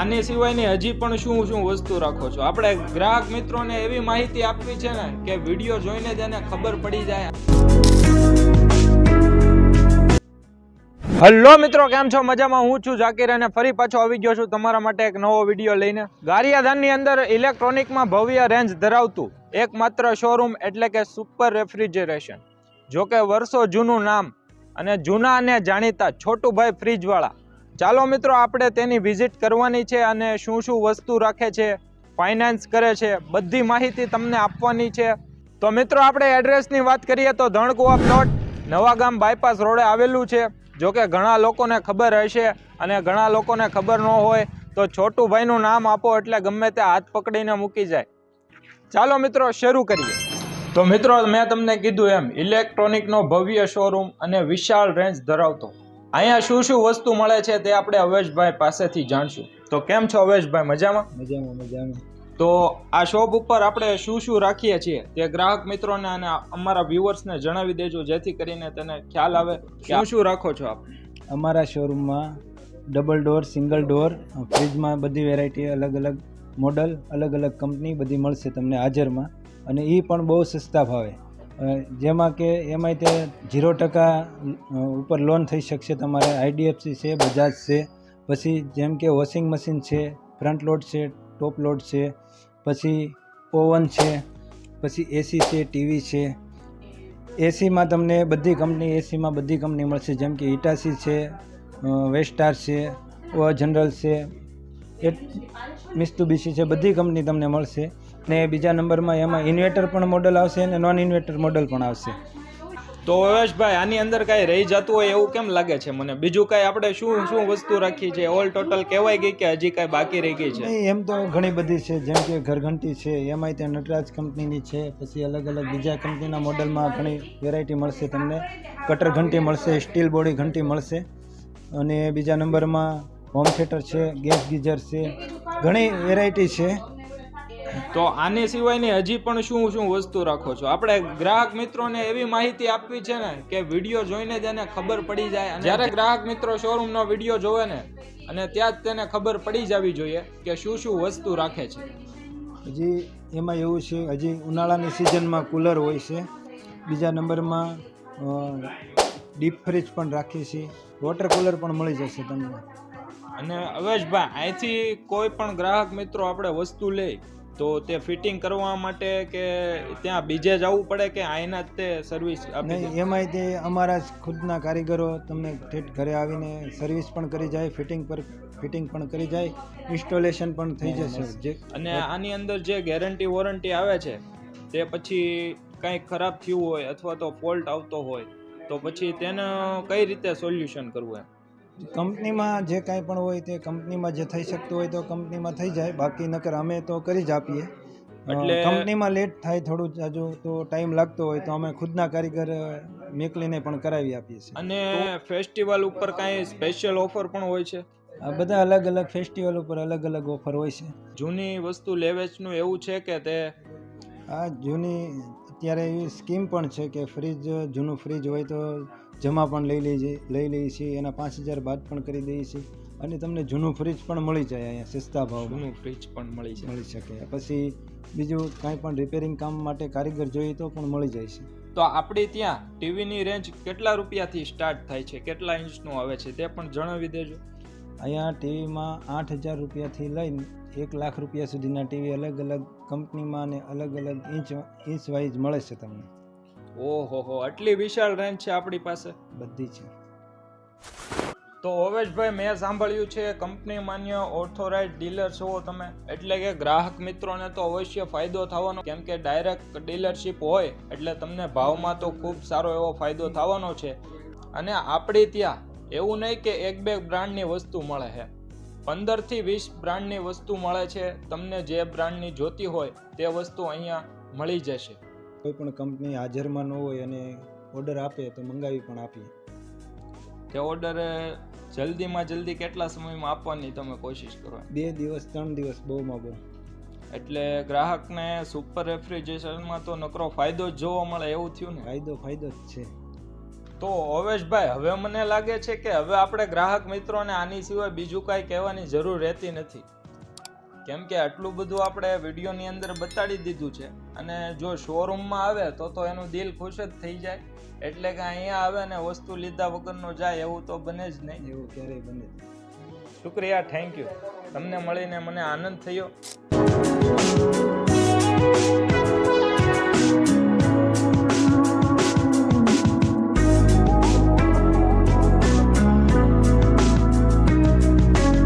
આની સિવાયની હજી પણ શું શું વસ્તુ રાખો છો? આપણે ગ્રાહક મિત્રોને એવી માહિતી આપવી છે ને કે વીડિયો જોઈને જ એને ખબર પડી જાય. હલો મિત્રો, કેમ છો? મજામાં? હું છું ઝાકીર અને ફરી પાછો આવી ગયો છું તમારા માટે એક નવો વીડિયો લઈને. ગારિયાધાનની અંદર ઇલેક્ટ્રોનિકમાં ભવ્ય રેન્જ ધરાવતું એકમાત્ર શોરૂમ એટલે કે સુપર રેફ્રિજરેશન જોકે વર્ષો જૂનું નામ અને જૂના અને જાણીતા છોટુભાઈ ફ્રીજવાળા ચાલો મિત્રો, આપણે તેની વિઝિટ કરવાની છે અને શું શું વસ્તુ રાખે છે ફાઇનાન્સ કરે છે, બધી માહિતી તમને આપવાની છે. તો મિત્રો, આપણે એડ્રેસની વાત કરીએ તો ધણકુવા પ્લોટ નવાગામ બાયપાસ રોડે આવેલું છે. જો કે ઘણા લોકોને ખબર હશે અને ઘણા લોકોને ખબર ન હોય તો છોટુભાઈનું નામ આપો એટલે ગમે તે હાથ પકડીને મૂકી જાય. ચાલો મિત્રો, શરૂ કરીએ. તો મિત્રો, મેં તમને કીધું એમ ઇલેક્ટ્રોનિકનો ભવ્ય શોરૂમ અને વિશાળ રેન્જ ધરાવતો. અહીંયા શું શું વસ્તુ મળે છે તે આપણે અવેશભાઈ પાસેથી જાણશું. તો કેમ છો અવેશભાઈ મજામાં? મજામાં મજામાં. તો આ શોપ ઉપર આપણે શું શું રાખીએ છીએ તે ગ્રાહક મિત્રોને અને અમારા વ્યુઅર્સને જણાવી દેજો જેથી કરીને તેને ખ્યાલ આવે. કે શું શું રાખો છો આપ? અમારા શોરૂમમાં ડબલ ડોર સિંગલ ડોર ફ્રીજમાં બધી વેરાયટી અલગ અલગ મોડલ અલગ અલગ કંપની બધી મળશે તમને હાજરમાં. અને એ પણ બહુ સસ્તા ભાવે. જેમાં કે એમાંય તે ઝીરો ટકા ઉપર લોન થઈ શકશે તમારે આઈડીએફસી છે, બજાજ છે, પછી જેમ કે વોશિંગ મશીન છે, ફ્રન્ટ લોડ છે, ટોપ લોડ છે, પછી ઓવન છે, પછી એસી છે, ટીવી છે. એસીમાં તમને બધી કંપની, એસીમાં બધી કંપની મળશે, જેમ કે ઇટાસી છે વેસ્ટાર છે ઓ જનરલ છે મિસ્તુબીસી છે, બધી કંપની તમને મળશે. ને બીજા નંબરમાં એમાં ઇન્વર્ટર પણ મોડલ આવશે અને નોન ઇન્વર્ટર મોડલ પણ આવશે. તો યશભાઈ આની અંદર કાંઈ રહી જતું હોય એવું કેમ લાગે છે મને? બીજું કાંઈ આપણે શું શું વસ્તુ રાખી છે? ઓલ ટોટલ કહેવાય ગઈ કે હજી કાંઈ બાકી રહી ગઈ છે? એમ તો ઘણી બધી છે જેમ કે ઘરઘંટી છે એમાંય ત્યાં નટરાજ કંપનીની છે પછી અલગ અલગ બીજા કંપનીના મોડલમાં ઘણી વેરાયટી મળશે તમને. કટર ઘંટી મળશે સ્ટીલ બોડી ઘંટી મળશે અને બીજા નંબરમાં હોમ થિયેટર છે ગેસ ગીઝર છે ઘણી વેરાયટી છે. તો આની સિવાયની હજી પણ શું શું વસ્તુ રાખો છો? આપણે ગ્રાહક મિત્રોને એવી માહિતી આપવી છે ને કે વીડિયો જોઈને જ એને ખબર પડી જાય અને જ્યારે ગ્રાહક મિત્રો શોરૂમનો વીડિયો જોવે ને અને ત્યાં જ તેને ખબર પડી જવી જોઈએ કે શું શું વસ્તુ રાખે છે. હજી એમાં એવું છે હજી ઉનાળાની સિઝનમાં કુલર હોય છે. બીજા નંબરમાં ડીપ ફ્રીજ પણ રાખીએ છીએ. વોટર કુલર પણ મળી જશે તમને. અને અવેશભાઈ અહીંથી કોઈ પણ ગ્રાહક મિત્રો આપણે વસ્તુ લે તો તે ફિટિંગ કરવા માટે કે ત્યાં બીજે જવું પડે કે આઈના જ તે સર્વિસ નહીં એમાંય તે અમારા જ ખુદના કારીગરો તમને ઠેઠ ઘરે આવીને સર્વિસ પણ કરી જાય ફિટિંગ પર ફિટિંગ પણ કરી જાય ઇન્સ્ટોલેશન પણ થઈ જશે. જે અને આની અંદર જે ગેરંટી વોરંટી આવે છે તે પછી કંઈક ખરાબ થયું હોય અથવા તો ફોલ્ટ આવતો હોય તો પછી તેને કઈ રીતે સોલ્યુશન કરવું એમ? કંપનીમાં જે કાંઈ પણ હોય તે કંપનીમાં જે થઈ શકતું હોય તો કંપનીમાં થઈ જાય. બાકી નકર અમે તો કરી જ આપીએ. એટલે- કંપનીમાં લેટ થાય થોડું જાજુ તો ટાઈમ લાગતો હોય તો અમે ખુદના કારીગર મેકલીને પણ કરાવી આપીએ છીએ. અને ફેસ્ટિવલ ઉપર કાંઈ સ્પેશિયલ ઓફર પણ હોય છે? આ બધા અલગ અલગ ફેસ્ટિવલ ઉપર અલગ અલગ ઓફર હોય છે. જૂની વસ્તુ લેવેચનું એવું છે કે તે આ જૂની અત્યારે એવી સ્કીમ પણ છે કે ફ્રીજ જૂનું ફ્રીજ હોય તો જમા પણ લઈ લઈએ લઈ લઈએ છીએ એના પાંચ હજાર બાદ પણ કરી દઈએ છીએ. અને તમને જૂનું ફ્રીજ પણ મળી જાય અહીંયા સસ્તા ભાવમાં. ફ્રીજ પણ મળી જાય. મળી શકે. પછી બીજું કાંઈ પણ રિપેરિંગ કામ માટે કારીગર જોઈએ તો પણ મળી જાય છે. તો આપણે ત્યાં ટીવીની રેન્જ કેટલા રૂપિયાથી સ્ટાર્ટ થાય છે? કેટલા ઇંચનું આવે છે? તે પણ જણાવી દેજો. અહીંયા ટીવીમાં આઠ હજાર રૂપિયાથી લઈને એક લાખ રૂપિયા સુધીના ટીવી અલગ અલગ કંપનીમાં અને અલગ અલગ ઇંચ ઇંચ વાઇઝ મળે છે તમને. ઓહો હો આટલી વિશાળ રેન્જ છે આપણી પાસે. બધી છે. તો ઓવેશભાઈ મેં સાંભળ્યું છે કંપની માન્ય ઓથોરાઇઝ ડીલર છો તમે. એટલે કે ગ્રાહક મિત્રોને તો અવશ્ય ફાયદો થવાનો કેમ કે ડાયરેક્ટ ડીલરશીપ હોય એટલે તમને ભાવમાં તો ખૂબ સારો એવો ફાયદો થવાનો છે. અને આપણે ત્યાં એવું નહીં કે એક બે બ્રાન્ડની વસ્તુ મળે છે. પંદરથી વીસ બ્રાન્ડની વસ્તુ મળે છે તમને જે બ્રાન્ડની જોતી હોય તે વસ્તુ અહીંયા મળી જશે. કોઈ પણ કંપની હાજરમાં ન હોય અને ઓર્ડર આપે તો મંગાવી પણ આપીએ. તે ઓર્ડર જલ્દીમાં જલ્દી કેટલા સમયમાં આપવાની તમે કોશિશ કરો? બે દિવસ ત્રણ દિવસ બહુમાં બહુ. એટલે ગ્રાહકને સુપર રેફ્રિજરેશનમાં તો નકરો ફાયદો જ જોવા મળે એવું થયું ને? ફાયદો ફાયદો જ છે. તો અવેશભાઈ હવે મને લાગે છે કે હવે આપણે ગ્રાહક મિત્રોને આની સિવાય બીજું કાંઈ કહેવાની જરૂર રહેતી નથી. કેમ કે આટલું બધું આપણે વિડીયોની અંદર બતાડી દીધું છે. અને જો શોરૂમમાં આવે તો તો એનું દિલ ખુશ જ થઈ જાય. એટલે કે અહીંયા આવે ને વસ્તુ લીધા વગરનો જાય એવું તો બને જ નહીં. એવું ક્યારેય બને શુક્રિયા થેન્ક યુ તમને મળીને મને આનંદ થયો.